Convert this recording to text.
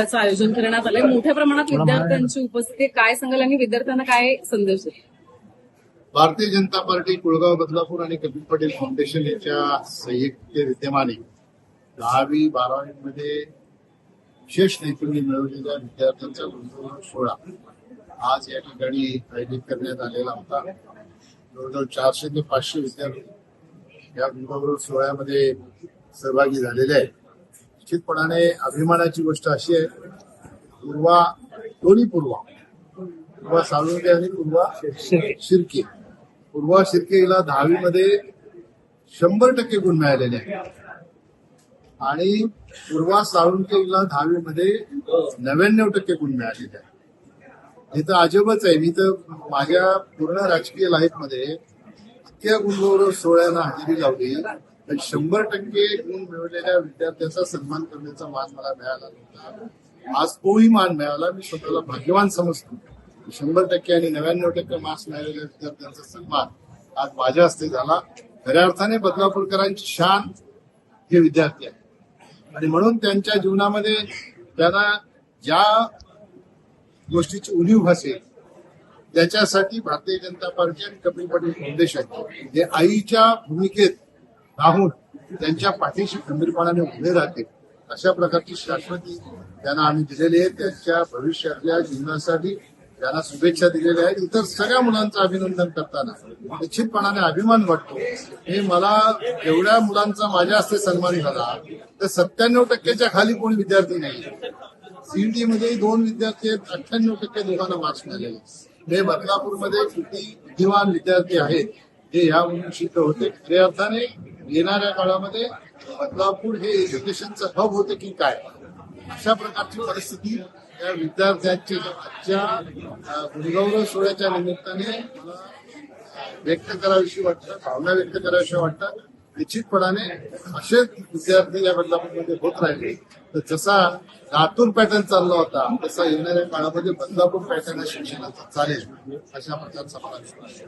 त्याचं आयोजन करण्यात आलंय. मोठ्या प्रमाणात विद्यार्थ्यांची उपस्थिती. काय सांगाल आणि विद्यार्थ्यांना काय संदेश भारतीय जनता पार्टी कुळगाव बदलापूर आणि कपिल पटेल फाउंडेशन यांच्या संयुक्त विद्यमाने दहावी बारावीमध्ये विशेष नैपुण्य मिळवलेल्या विद्यार्थ्यांचा गुंतवणूक सोहळा आज या ठिकाणी आयोजित करण्यात आलेला होता. जवळजवळ चारशे ते पाचशे विद्यार्थी या गुंतवणूक सोहळ्यामध्ये सहभागी झालेले आहेत. निश्चितपणाने अभिमानाची गोष्ट अशी आहे पूर्वा दोन्ही पूर्वा. पूर्वा साळुंके आणि पूर्वा शिर्के. पूर्वा शिर्केला दहावी दहावीमध्ये शंभर टक्के गुण मिळालेले आहेत. आणि पूर्वा साळुंके दहावीमध्ये नव्याण्णव टक्के गुण मिळालेले आहेत. हे तर अजबच आहे. मी तर माझ्या पूर्ण राजकीय लाईफमध्ये इतक्या गुणगौरव सोहळ्यांना हजेरी लावली. शंभर टक्के गुण मिळवलेल्या विद्यार्थ्याचा सन्मान करण्याचा मान मला मिळाला नव्हता. आज तोही मान मिळाला. मी स्वतःला भाग्यवान समजतो. शंभर टक्के आणि नव्याण्णव टक्के मार्क्स मिळालेल्या विद्यार्थ्यांचा सन्मान आज माझ्या हस्ते झाला. खऱ्या अर्थाने बदलापूरकरांची शान हे विद्यार्थी आहेत आणि म्हणून त्यांच्या जीवनामध्ये त्यांना ज्या गोष्टीची उणीव भासेल त्याच्यासाठी भारतीय जनता पार्टी आणि कपिल पटेल फाउंडेशन हे आईच्या भूमिकेत राहून त्यांच्या पाठीशी खंबीरपणाने उभे राहते अशा प्रकारची शाश्वती त्यांना आम्ही दिलेली आहे. त्यांच्या भविष्यातल्या जीवनासाठी त्यांना शुभेच्छा दिलेल्या आहेत. इतर सगळ्या मुलांचं अभिनंदन करताना निश्चितपणाने अभिमान वाटतो. हे मला एवढ्या मुलांचा माझ्या हस्ते सन्मान झाला. तर सत्त्याण्णव टक्क्याच्या खाली कोणी विद्यार्थी नाही. सीईटी मध्ये दोन विद्यार्थी आहेत. अठ्ठ्याण्णव टक्के दोघांना मार्क्स मिळालेले हे बदलापूरमध्ये किती बुद्धिमान विद्यार्थी आहेत हे यावरून सिद्ध होते खऱ्या अर्थाने येणाऱ्या काळामध्ये बदलापूर हे एज्युकेशनचं हब होते की काय? अशा प्रकारची परिस्थिती त्या विद्यार्थ्यांची आजच्या गुणगौरव सोहळ्याच्या निमित्ताने मला व्यक्त कराविषयी वाटतं भावना व्यक्त कराविषयी वाटतात निश्चितपणाने असेच विद्यार्थी या बदलापूरमध्ये होत राहिले. तर जसा लातूर पॅटर्न चालला होता तसा येणाऱ्या काळामध्ये बदलापूर पॅटर्न शिक्षणाचा चालेल अशा प्रकारचा मला विश्वास